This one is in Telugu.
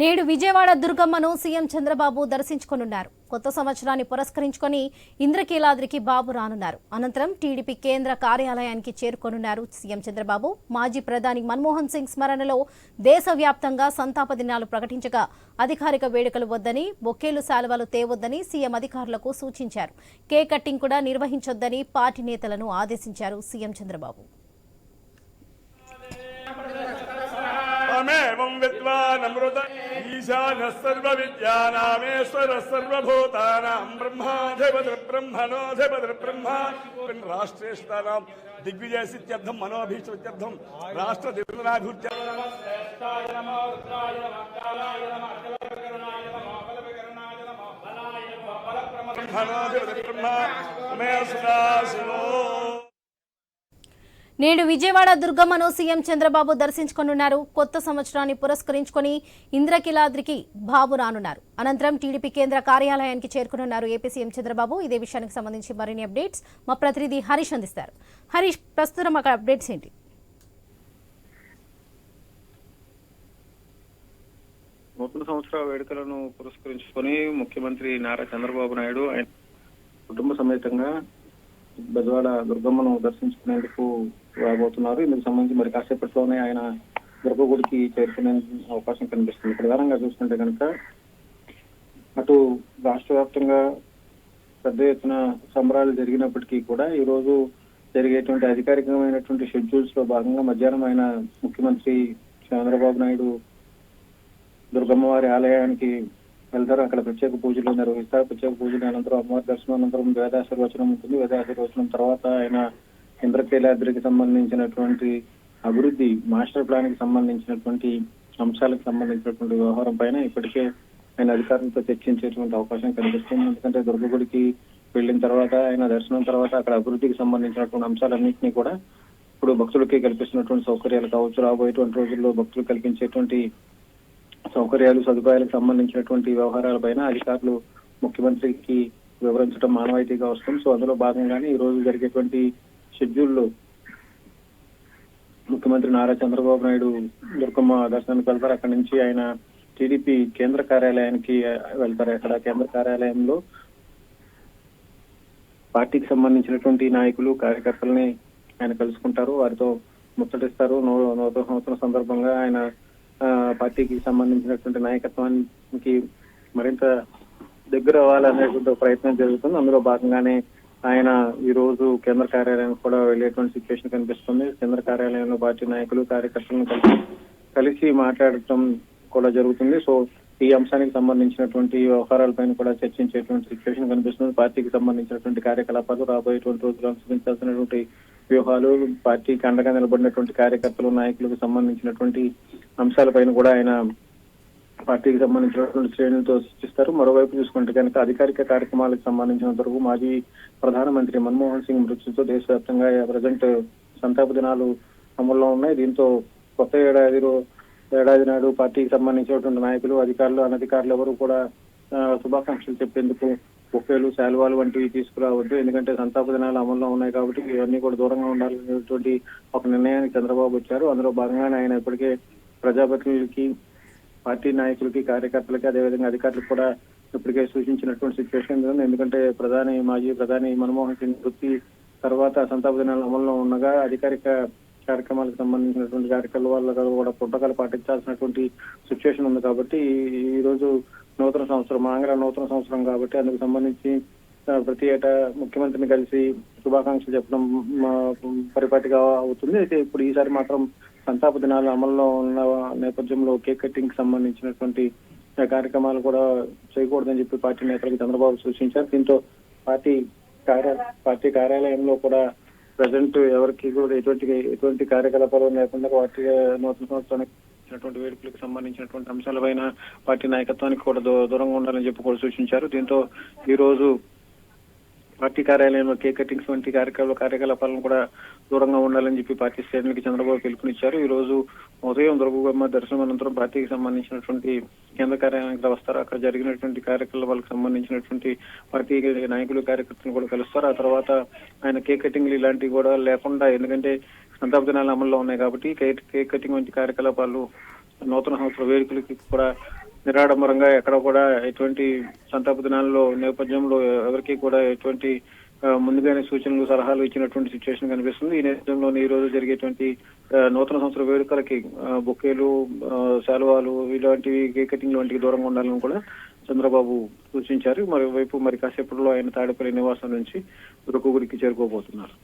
నేడు విజయవాడ దుర్గమ్మను సీఎం చంద్రబాబు దర్శించుకోనున్నారు. కొత్త సంవత్సరాన్ని పురస్కరించుకొని ఇంద్రకీలాద్రికి బాబు రానున్నారు. అనంతరం టీడీపీ కేంద్ర కార్యాలయానికి చేరుకోనున్నారు సీఎం చంద్రబాబు. మాజీ ప్రధాని మన్మోహన్ సింగ్ స్మరణలో దేశవ్యాప్తంగా సంతాప దినాలు ప్రకటించగా అధికారిక వేడుకలు వద్దని బొకేలు శాలువాలు తేవద్దని సీఎం అధికారులకు సూచించారు. కేక్ కట్టింగ్ కూడా నిర్వహించొద్దని పార్టీ నేతలను ఆదేశించారు సీఎం చంద్రబాబు. ईशानः सर्वविद्यानामेश्वरः सर्वभूतानां ब्रह्माधिपतिर्ब्रह्मणोऽधिपतिर्ब्रह्मा राष्ट्रेष्टानां दिग्विजयसित्यर्थं मनोभीष्टत्यर्थं राष्ट्रदिवनाभिवृत्य ब्रह्मणोऽधिपतिर्ब्रह्मा मे सदाशिवो నేడు విజయవాడ దుర్గమ్మను సీఎం చంద్రబాబు దర్శించుకోనున్నారు. కొత్త సంవత్సరాన్ని పురస్కరించుకొని ఇంద్రకిలాద్రికి బాబు రానున్నారు. అనంతరం టీడీపీ కేంద్ర కార్యాలయానికి చేరుకునున్నారు ఏపీ సీఎం చంద్రబాబు. ఇదే విషయానికి సంబంధించి మరిన్ని అప్డేట్స్ మా ప్రతినిధి హరీష్ అందిస్తారు. హరీష్ ప్రస్తుతం అక్కడ అప్డేట్స్ ఏంటి? నూతన సంవత్సర వేడుకలను పురస్కరించుకొని ముఖ్యమంత్రి నారా చంద్రబాబు నాయుడు ఆయన కుటుంబ సమేతంగా బెజవాడ దుర్గమ్మను దర్శించుకునేందుకు రాబోతున్నారు. ఇందుకు సంబంధించి మరి కాసేపట్లోనే ఆయన దుర్గగుడికి చేరుకునే అవకాశం కనిపిస్తుంది. ప్రధానంగా చూసుకుంటే కనుక అటు రాష్ట్ర వ్యాప్తంగా పెద్ద ఎత్తున సంబరాలు జరిగినప్పటికీ కూడా ఈ రోజు జరిగేటువంటి అధికారికమైనటువంటి షెడ్యూల్స్లో భాగంగా మధ్యాహ్నం ఆయన ముఖ్యమంత్రి చంద్రబాబు నాయుడు దుర్గమ్మ వారి ఆలయానికి వెళ్తారు. అక్కడ ప్రత్యేక పూజలు నిర్వహిస్తారు. ప్రత్యేక పూజలు అనంతరం అమ్మవారి దర్శనం అనంతరం వేదాశీర్వచనం ఉంటుంది. వేదాశీర్వచనం తర్వాత ఆయన ఇంద్రకీలాద్రికి సంబంధించినటువంటి అభివృద్ధి మాస్టర్ ప్లాన్కి సంబంధించినటువంటి అంశాలకు సంబంధించినటువంటి వ్యవహారం పైన ఇప్పటికే ఆయన అధికారులతో చర్చించేటువంటి అవకాశం కనిపిస్తుంది. ఎందుకంటే దుర్గగుడికి వెళ్ళిన తర్వాత ఆయన దర్శనం తర్వాత అక్కడ అభివృద్ధికి సంబంధించినటువంటి అంశాలన్నింటినీ కూడా ఇప్పుడు భక్తులకి కల్పిస్తున్నటువంటి సౌకర్యాలు కావచ్చు. రాబోయేటువంటి రోజుల్లో భక్తులు కల్పించేటువంటి సౌకర్యాలు సదుపాయాలకు సంబంధించినటువంటి వ్యవహారాలపైన అధికారులు ముఖ్యమంత్రికి వివరించడం మానవాయితీగా వస్తుంది. సో అందులో భాగంగానే ఈ రోజు జరిగేటువంటి షెడ్యూల్లో ముఖ్యమంత్రి నారా చంద్రబాబు నాయుడు దుర్గమ్మ దర్శనానికి వెళ్తారు. అక్కడి నుంచి ఆయన టీడీపీ కేంద్ర కార్యాలయానికి వెళ్తారు. అక్కడ కేంద్ర కార్యాలయంలో పార్టీకి సంబంధించినటువంటి నాయకులు కార్యకర్తలని ఆయన కలుసుకుంటారు. వారితో ముచ్చటిస్తారు. నూ- నూతన సంవత్సరం సందర్భంగా ఆయన పార్టీకి సంబంధించినటువంటి నాయకత్వానికి మరింత దగ్గర అవ్వాలనేటువంటి ప్రయత్నం జరుగుతుంది. అందులో భాగంగానే ఆయన ఈ రోజు కేంద్ర కార్యాలయానికి కూడా వెళ్ళేటువంటి సిచ్యువేషన్ కనిపిస్తుంది. కేంద్ర కార్యాలయంలో పార్టీ నాయకులు కార్యకర్తలను కలిసి కలిసి మాట్లాడటం కూడా జరుగుతుంది. సో ఈ అంశానికి సంబంధించినటువంటి వ్యవహారాలపైన కూడా చర్చించేటువంటి సిచ్యువేషన్ కనిపిస్తుంది. పార్టీకి సంబంధించినటువంటి కార్యకలాపాలు రాబోయేటువంటి రోజులు అనుసరించాల్సినటువంటి వ్యూహాలు పార్టీకి అండగా నిలబడినటువంటి కార్యకర్తలు నాయకులకు సంబంధించినటువంటి అంశాలపైన కూడా ఆయన పార్టీకి సంబంధించినటువంటి శ్రేణులతో సూచిస్తారు మరోవైపు చూసుకుంటే కనుక అధికారిక కార్యక్రమాలకు సంబంధించినంత వరకు మాజీ ప్రధానమంత్రి మన్మోహన్ సింగ్ మృత్యుతో దేశవ్యాప్తంగా ప్రజెంట్ సంతాప దినాలు అమల్లో ఉన్నాయి. దీంతో కొత్త ఏడాదిలో ఏడాది నాడు పార్టీకి సంబంధించినటువంటి నాయకులు అధికారులు అనధికారులు ఎవరు కూడా శుభాకాంక్షలు చెప్పేందుకు బుఫేలు శాల్వాలు వంటివి తీసుకురావద్దు. ఎందుకంటే సంతాప దినాలు అమల్లో ఉన్నాయి కాబట్టి ఇవన్నీ కూడా దూరంగా ఉండాలనేటువంటి ఒక నిర్ణయానికి చంద్రబాబు వచ్చారు. అందులో భాగంగానే ఆయన ఇప్పటికే ప్రజాప్రతినిధులకి పార్టీ నాయకులకి కార్యకర్తలకి అదేవిధంగా అధికారులకు కూడా ఇప్పటికే సూచించినటువంటి సిచ్యువేషన్ ఉంది. ఎందుకంటే ప్రధాని మాజీ ప్రధాని మన్మోహన్ సింగ్ వృత్తి తర్వాత సంతాప దినాలు అమల్లో ఉండగా అధికారిక కార్యక్రమాలకు సంబంధించినటువంటి కార్యక్రమాల వల్ల కూడా పుట్టకాలు పాటించాల్సినటువంటి సిచ్యువేషన్ ఉంది కాబట్టి ఈ రోజు నూతన సంవత్సరం ఆంగ్ల నూతన సంవత్సరం కాబట్టి అందుకు సంబంధించి ప్రతి ఏటా ముఖ్యమంత్రిని కలిసి శుభాకాంక్షలు చెప్పడం పరిపాటిగా అవుతుంది. అయితే ఇప్పుడు ఈసారి మాత్రం సంతాప దినాలు అమల్లో ఉన్న నేపథ్యంలో కేక్ కటింగ్కి సంబంధించినటువంటి కార్యక్రమాలు కూడా చేయకూడదని చెప్పి పార్టీ నేతలకు చంద్రబాబు సూచించారు. దీంతో పార్టీ కార్య పార్టీ కార్యాలయంలో కూడా ప్రజెంట్ ఎవరికి కూడా ఎటువంటి ఎటువంటి కార్యకలాపాలు లేకుండా పార్టీ నూతన సంవత్సరానికి ఇచ్చినటువంటి వేడుకలకు సంబంధించినటువంటి అంశాలపైన పార్టీ నాయకత్వానికి కూడా దూ- దూరంగా ఉండాలని చెప్పి కూడా సూచించారు. దీంతో ఈ రోజు పార్టీ కార్యాలయంలో కేక్ కటింగ్స్ వంటి కార్యక్రమ కార్యకలాపాలను కూడా దూరంగా ఉండాలని చెప్పి పార్టీ శ్రేణులకి చంద్రబాబు పిలుపునిచ్చారు. ఈ రోజు ఉదయం దుర్గమ్మ దర్శనం అనంతరం పార్టీకి సంబంధించినటువంటి కేంద్ర కార్యాలయానికి వస్తారు. అక్కడ జరిగినటువంటి కార్యకలాపాలకు సంబంధించినటువంటి పార్టీ నాయకులు కార్యకర్తలు కూడా కలుస్తారు. ఆ తర్వాత ఆయన కేక్ కటింగ్లు ఇలాంటివి కూడా లేకుండా ఎందుకంటే సంతాప దినాలు అమల్లో ఉన్నాయి కాబట్టి కేక్ కేక్ కటింగ్ వంటి కార్యకలాపాలు నూతన సంవత్సర వేడుకలకి కూడా నిరాడంబరంగా ఎక్కడ కూడా ఎటువంటి సంతాప దినాల్లో నేపథ్యంలో ఎవరికి కూడా ఎటువంటి ముందుగానే సూచనలు సలహాలు ఇచ్చినటువంటి సిచ్యువేషన్ కనిపిస్తుంది. ఈ నేపథ్యంలో ఈ రోజు జరిగేటువంటి నూతన సంవత్సర వేడుకలకి బొక్కేలు బొకేలు శాలువాలు ఇలాంటివి కేక్ కటింగ్ వంటివి దూరంగా ఉండాలని కూడా చంద్రబాబు సూచించారు. మరోవైపు మరి కాసేపట్లో ఆయన తాడేపల్లి నివాసం నుంచి రుక్కుగుడికి చేరుకోబోతున్నారు.